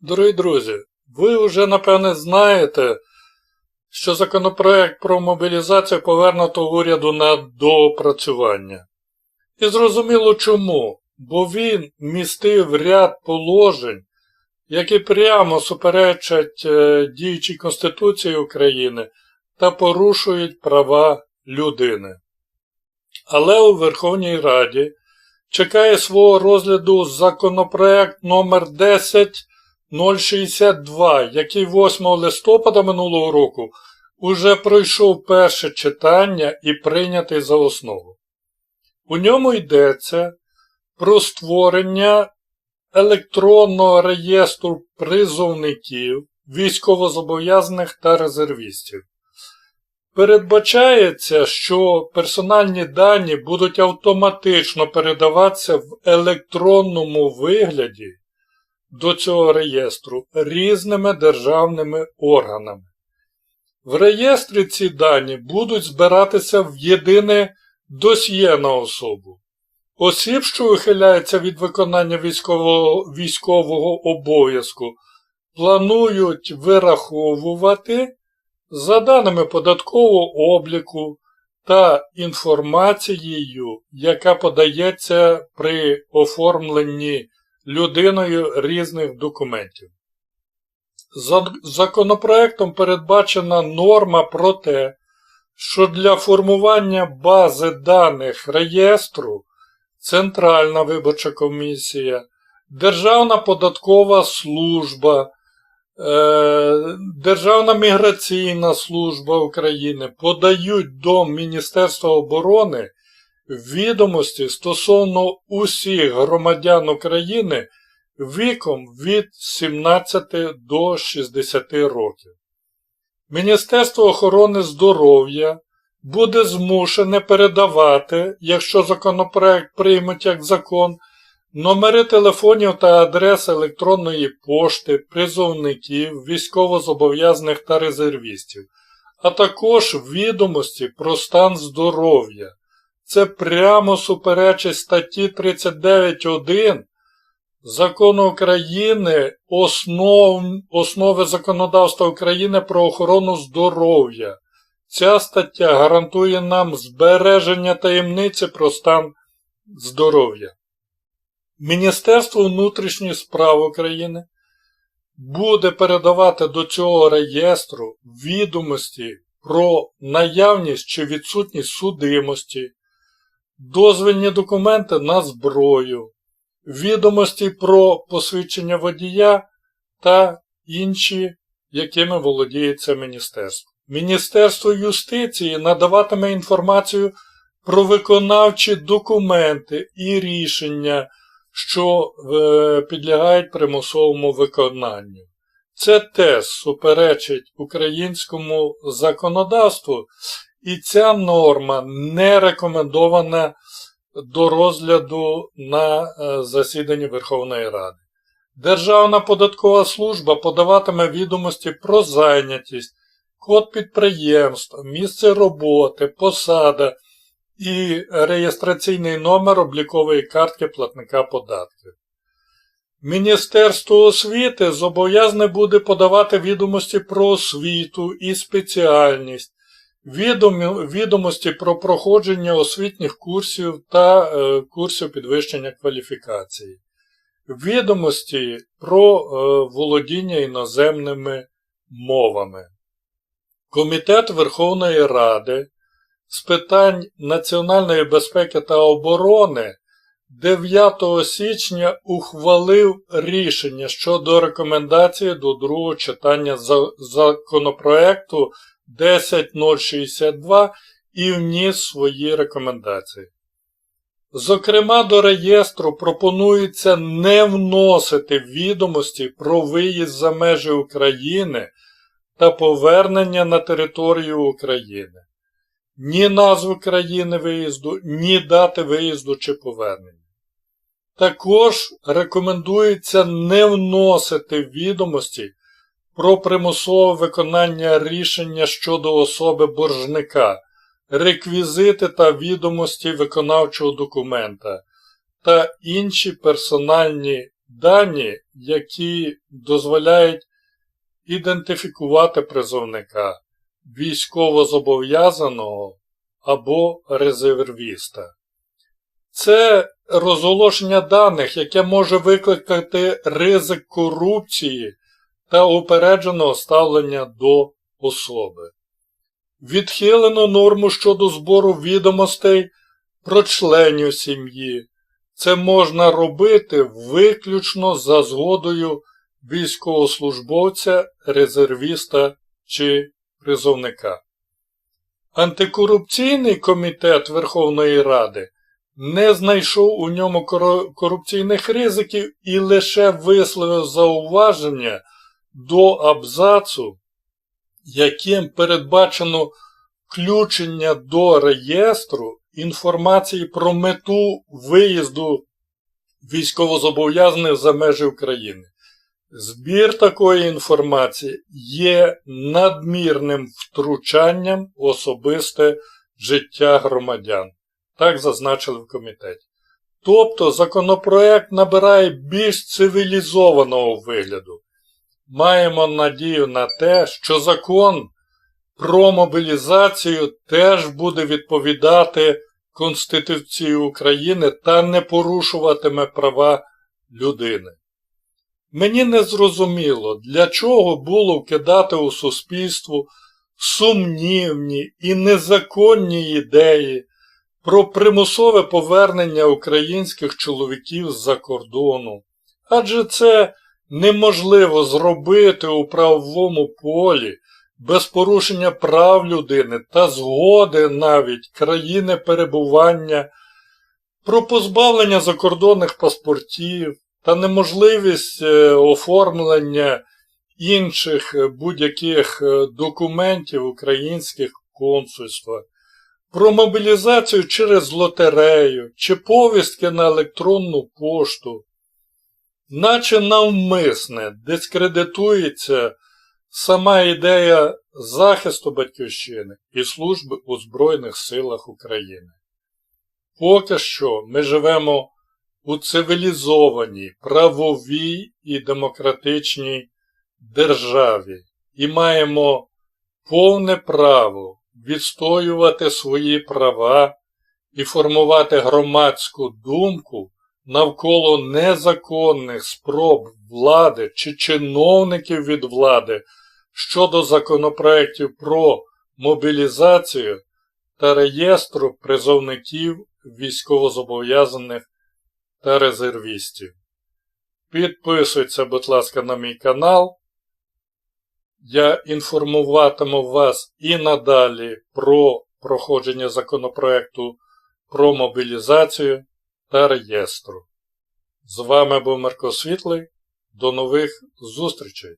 Дорогі друзі, ви вже напевне знаєте, що законопроект про мобілізацію повернуто уряду на доопрацювання. І зрозуміло чому, бо він містив ряд положень, які прямо суперечать е, діючій Конституції України та порушують права людини. Але у Верховній Раді чекає свого розгляду законопроект номер 10 062, який 8 листопада минулого року уже пройшов перше читання і прийнятий за основу. У ньому йдеться про створення електронного реєстру призовників, військовозобов'язаних та резервістів. Передбачається, що персональні дані будуть автоматично передаватися в електронному вигляді до цього реєстру різними державними органами. В реєстрі ці дані будуть збиратися в єдине досьє на особу. Осіб, що ухиляються від виконання військового, військового обов'язку, планують вираховувати за даними податкового обліку та інформацією, яка подається при оформленні людиною різних документів. Законопроектом передбачена норма про те, що для формування бази даних реєстру Центральна виборча комісія, Державна податкова служба, е, Державна міграційна служба України подають до Міністерства оборони відомості стосовно усіх громадян України віком від 17 до 60 років. Міністерство охорони здоров'я буде змушене передавати, якщо законопроект приймуть як закон, номери телефонів та адреси електронної пошти, призовників, військовозобов'язаних та резервістів, а також відомості про стан здоров'я. Це прямо суперечить статті 39.1 Закону України основ, основи законодавства України про охорону здоров'я. Ця стаття гарантує нам збереження таємниці про стан здоров'я. Міністерство внутрішніх справ України буде передавати до цього реєстру відомості про наявність чи відсутність судимості, дозвільні документи на зброю, відомості про посвідчення водія та інші, якими володіє це міністерство. Міністерство юстиції надаватиме інформацію про виконавчі документи і рішення, що е, підлягають примусовому виконанню. Це теж суперечить українському законодавству, і ця норма не рекомендована до розгляду на е, засіданні Верховної Ради. Державна податкова служба подаватиме відомості про зайнятість, код підприємства, місце роботи, посада і реєстраційний номер облікової картки платника податків. Міністерство освіти зобов'язане буде подавати відомості про освіту і спеціальність, відомості про проходження освітніх курсів та е, курсів підвищення кваліфікації, відомості про е, володіння іноземними мовами. Комітет Верховної Ради з питань національної безпеки та оборони 9 січня ухвалив рішення щодо рекомендації до другого читання законопроекту 10062 і вніс свої рекомендації. Зокрема, до реєстру пропонується не вносити відомості про виїзд за межі України та повернення на територію України, ні назву країни виїзду, ні дати виїзду чи повернення. Також рекомендується не вносити відомості про примусове виконання рішення щодо особи боржника, реквізити та відомості виконавчого документа та інші персональні дані, які дозволяють ідентифікувати призовника, військовозобов'язаного або резервіста. Це розголошення даних, яке може викликати ризик корупції та упередженого ставлення до особи. Відхилено норму щодо збору відомостей про членів сім'ї. Це можна робити виключно за згодою військовослужбовця, резервіста чи призовника. Антикорупційний комітет Верховної Ради не знайшов у ньому корупційних ризиків і лише висловив зауваження до абзацу, яким передбачено включення до реєстру інформації про мету виїзду військовозобов'язаних за межі України. Збір такої інформації є надмірним втручанням в особисте життя громадян. Так зазначили в комітеті. Тобто законопроект набирає більш цивілізованого вигляду. Маємо надію на те, що закон про мобілізацію теж буде відповідати Конституції України та не порушуватиме права людини. Мені не зрозуміло, для чого було вкидати у суспільство сумнівні і незаконні ідеї про примусове повернення українських чоловіків з-за кордону. Адже це неможливо зробити у правовому полі без порушення прав людини та згоди навіть країни перебування, про позбавлення закордонних паспортів та неможливість е, оформлення інших е, будь-яких е, документів українських консульства, про мобілізацію через лотерею чи повістки на електронну пошту, наче навмисне дискредитується сама ідея захисту Батьківщини і служби у Збройних силах України. Поки що ми живемо у цивілізованій, правовій і демократичній державі і маємо повне право відстоювати свої права і формувати громадську думку навколо незаконних спроб влади чи чиновників від влади щодо законопроєктів про мобілізацію та реєстру призовників військовозобов'язаних та резервістів. Підписуйтесь, будь ласка, на мій канал. Я інформуватиму вас і надалі про проходження законопроекту про мобілізацію та реєстру. З вами був Марко Світлий. До нових зустрічей!